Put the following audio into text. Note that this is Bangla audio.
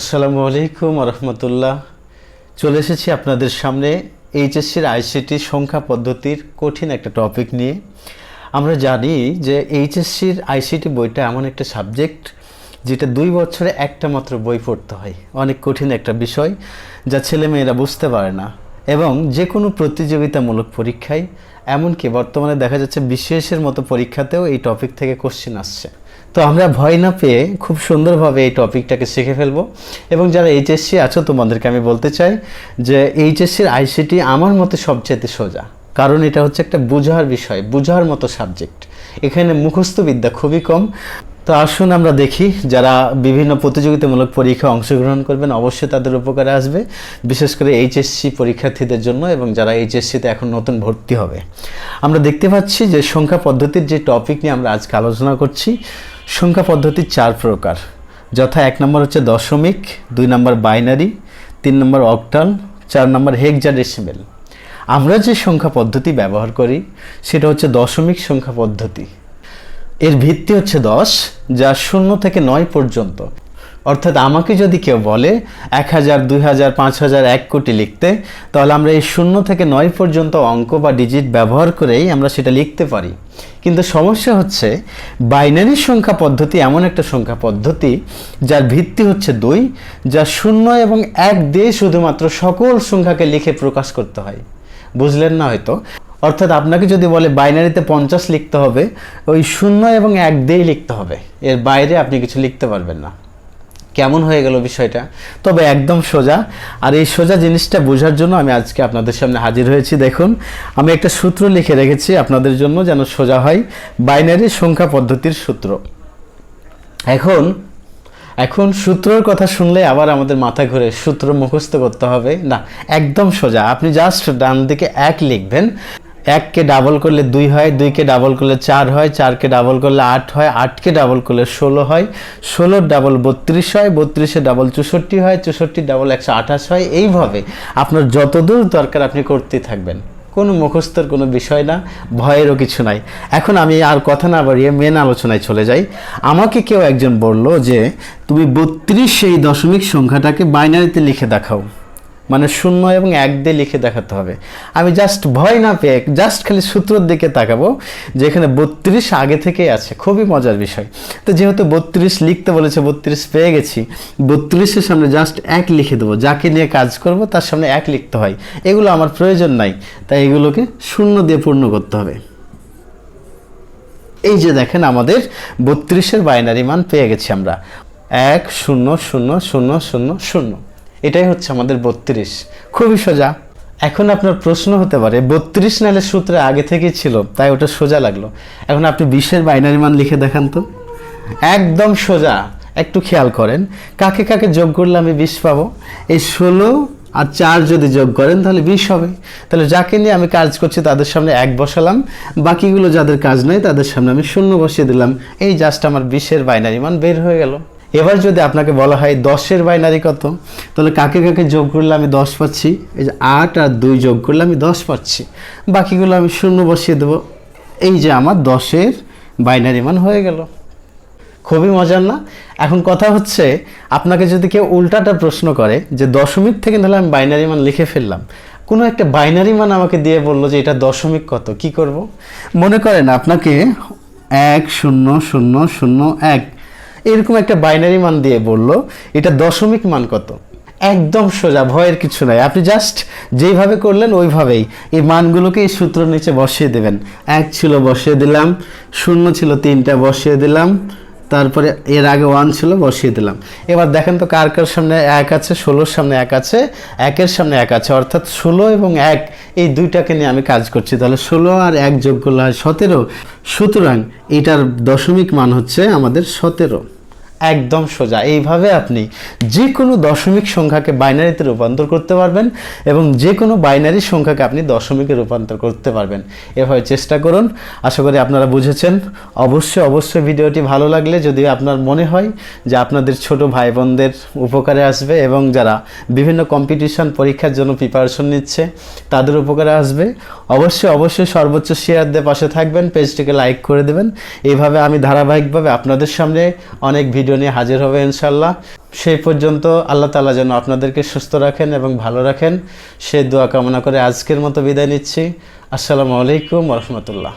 আসসালামু আলাইকুম রহমতুল্লাহ চলে এসেছি আপনাদের সামনে এইচএসসির আইসিটি সংখ্যা পদ্ধতির কঠিন একটা টপিক নিয়ে। আমরা জানি যে এইচএসসির আইসিটি বইটা এমন একটা সাবজেক্ট যেটা দুই বছরে একটা মাত্র বই পড়তে হয়। অনেক কঠিন একটা বিষয় যা ছেলেমেয়েরা বুঝতে পারে না। এবং যে কোনো প্রতিযোগিতামূলক পরীক্ষায়, এমনকি বর্তমানে দেখা যাচ্ছে বিশেষের মতো পরীক্ষাতেও এই টপিক থেকে কোশ্চেন আসছে। তো আমরা ভয় না পেয়ে খুব সুন্দরভাবে এই টপিকটাকে শিখে ফেলব। এবং যারা এইচএসসি আছো, তোমাদেরকে আমি বলতে চাই যে এইচএসসির আইসিটি আমার মতে সবচেয়ে সোজা। কারণ এটা হচ্ছে একটা বোঝার বিষয়, বোঝার মতো সাবজেক্ট এখানে মুখস্থ বিদ্যা খুবই কম। তো আসুন আমরা দেখি যারা বিভিন্ন প্রতিযোগিতামূলক পরীক্ষায় অংশগ্রহণ করবেন, অবশ্যই তাদের উপকারে আসবে, বিশেষ করে এইচএসসি পরীক্ষার্থীদের জন্য এবং যারা এইচএসসিতে এখন নতুন ভর্তি হবে। আমরা দেখতে পাচ্ছি যে সংখ্যা পদ্ধতির যে টপিক নিয়ে আমরা আজকে আলোচনা করছি, সংখ্যা পদ্ধতির চার প্রকার। যথা এক নম্বর হচ্ছে দশমিক, দুই নম্বর বাইনারি, তিন নম্বর অক্টাল, চার নম্বর হেক্সাডেসিমেল। আমরা যে সংখ্যা পদ্ধতি ব্যবহার করি, সেটা হচ্ছে দশমিক সংখ্যা পদ্ধতি। এর ভিত্তি হচ্ছে দশ, যা শূন্য থেকে নয় পর্যন্ত। অর্থাৎ আমাকে যদি কেউ বলে এক হাজার, দুই হাজার, পাঁচ হাজার, এক কোটি লিখতে, তাহলে আমরা এই শূন্য থেকে নয় পর্যন্ত অঙ্ক বা ডিজিট ব্যবহার করেই আমরা সেটা লিখতে পারি। কিন্তু সমস্যা হচ্ছে বাইনারি সংখ্যা পদ্ধতি এমন একটা সংখ্যা পদ্ধতি, যার ভিত্তি হচ্ছে দুই, যা শূন্য এবং এক দিয়ে শুধুমাত্র সকল সংখ্যাকে লিখে প্রকাশ করতে হয়। বুঝলেন না হয়তো? অর্থাৎ আপনাকে যদি বলে বাইনারিতে পঞ্চাশ লিখতে হবে, ওই শূন্য এবং এক দিয়েই লিখতে হবে। এর বাইরে আপনি কিছু লিখতে পারবেন না। কেমন হয়ে গেল বিষয়টা? তবে একদম সোজা। আর এই সোজা জিনিসটা বোঝার জন্য আমি আজকে আপনাদের সামনে হাজির হয়েছি। দেখুন, আমি একটা সূত্র লিখে রেখেছি আপনাদের জন্য যেন সোজা হয়। বাইনারি সংখ্যা পদ্ধতির সূত্র। এখন এখন সূত্রর কথা শুনলে আবার আমাদের মাথা ঘুরে সূত্র মুখস্থ করতে হবে। না, একদম সোজা। আপনি জাস্ট ডান দিকে এক লিখবেন। এককে ডাবল করলে দুই হয়, দুইকে ডাবল করলে চার হয়, চারকে ডাবল করলে আট হয়, আটকে ডাবল করলে ষোলো হয়, ষোলোর ডাবল বত্রিশ হয়, বত্রিশে ডাবল চৌষট্টি হয়, চৌষট্টি ডাবল একশো আঠাশ হয়, এইভাবে আপনার যতদূর দরকার আপনি করতেই থাকবেন। কোনো মুখস্থর কোনো বিষয় না, ভয়েরও কিছু নাই। এখন আমি আর কথা না বাড়িয়ে মেন আলোচনায় চলে যাই। আমাকে কেউ একজন বলল যে, তুমি বত্রিশ এই দশমিক সংখ্যাটাকে বাইনারিতে লিখে দেখাও। মানে শূন্য এবং এক দিয়ে লিখে দেখাতে হবে। আমি জাস্ট ভয় না পেয়ে জাস্ট খালি সূত্রের দিকে তাকাবো, যে এখানে বত্রিশ আগে থেকেই আছে। খুবই মজার বিষয়। তো যেহেতু বত্রিশ লিখতে বলেছে, বত্রিশ পেয়ে গেছি, বত্রিশের সামনে জাস্ট এক লিখে দেবো। যাকে নিয়ে কাজ করব, তার সামনে এক লিখতে হয়। এগুলো আমার প্রয়োজন নাই। তাই এগুলোকে শূন্য দিয়ে পূর্ণ করতে হবে। এই যে দেখেন আমাদের বত্রিশের বাইনারি মান পেয়ে গেছি আমরা। এক, শূন্য শূন্য শূন্য শূন্য শূন্য। এটাই হচ্ছে আমাদের বত্রিশ। খুবই সোজা। এখন আপনার প্রশ্ন হতে পারে, বত্রিশ নালের সূত্রে আগে থেকেই ছিল, তাই ওটা সোজা লাগল। এখন আপনি বিশের বাইনারি মান লিখে দেখান তো। একদম সোজা। একটু খেয়াল করেন, কাকে কাকে যোগ করলে আমি বিশ পাবো? এই ষোলো আর চার যদি যোগ করেন, তাহলে বিশ হবে। তাহলে যাকে নিয়ে আমি কাজ করছি, তাদের সামনে এক বসালাম। বাকিগুলো যাদের কাজ নেই, তাদের সামনে আমি শূন্য বসিয়ে দিলাম। এই জাস্ট আমার বিশের বাইনারি মান বের হয়ে গেল। এবার যদি আপনাকে বলা হয় দশের বাইনারি কত, তাহলে কাকে কাকে যোগ করলে আমি দশ পাচ্ছি? এই যে আট আর দুই যোগ করলে আমি দশ পাচ্ছি। বাকিগুলো আমি শূন্য বসিয়ে দেবো। এই যে আমার দশের বাইনারি মান হয়ে গেল। খুবই মজার না? এখন কথা হচ্ছে, আপনাকে যদি কেউ উল্টাটা প্রশ্ন করে যে দশমিক থেকে তাহলে আমি বাইনারি মান লিখে ফেললাম। কোনো একটা বাইনারি মান আমাকে দিয়ে বলল যে এটা দশমিক কত, কি করব? মনে করেন আপনাকে এক শূন্য শূন্য শূন্য এক এরকম একটা বাইনারি মান দিয়ে বলল, এটা দশমিক মান কত? একদম সোজা, ভয়ের কিছু নাই। আপনি জাস্ট যেইভাবে করলেন ওইভাবেই। এই মানগুলোকে এই সূত্র নিচে বসিয়ে দেবেন। এক ছিল বসিয়ে দিলাম, শূন্য ছিল তিনটা বসিয়ে দিলাম। তারপরে এর আগে ওয়ান ছিল, বসিয়ে দিলাম। এবার দেখেন তো কার কার সামনে এক আছে, ষোলোর সামনে এক আছে, একের সামনে এক আছে। অর্থাৎ ষোলো এবং এক, এই দুইটাকে নিয়ে আমি কাজ করছি। তাহলে ষোলো আর এক যোগ করলে হয় সতেরো। সুতরাং এটার দশমিক মান হচ্ছে আমাদের সতেরো। একদম সোজা। এইভাবে আপনি যে কোনো দশমিক সংখ্যাকে বাইনারিতে রূপান্তর করতে পারবেন এবং যে কোনো বাইনারি সংখ্যাকে আপনি দশমিকে রূপান্তর করতে পারবেন। এভাবে চেষ্টা করুন। আশা করি আপনারা বুঝেছেন। অবশ্যই অবশ্যই ভিডিওটি ভালো লাগলে যদি আপনার মনে হয় যে আপনাদের ছোট ভাই বোনদের উপকারে আসবে এবং যারা বিভিন্ন কম্পিটিশন পরীক্ষার জন্য প্রিপারেশন নিচ্ছে, তাদের উপকারে আসবে। অবশ্যই অবশ্যই সর্বোচ্চ শেয়ার দিয়ে পাশে থাকবেন পেজটিকে লাইক করে দেবেন। এইভাবে আমি ধারাবাহিকভাবে আপনাদের সামনে অনেক ভিডিও ভিডিও নিয়ে হাজির হবে ইনশাল্লাহ সেই পর্যন্ত আল্লাহ তালা যেন আপনাদেরকে সুস্থ রাখেন এবং ভালো রাখেন। সে দোয়া কামনা করে আজকের মতো বিদায় নিচ্ছি। আসসালামু আলাইকুম রহমতুল্লাহ।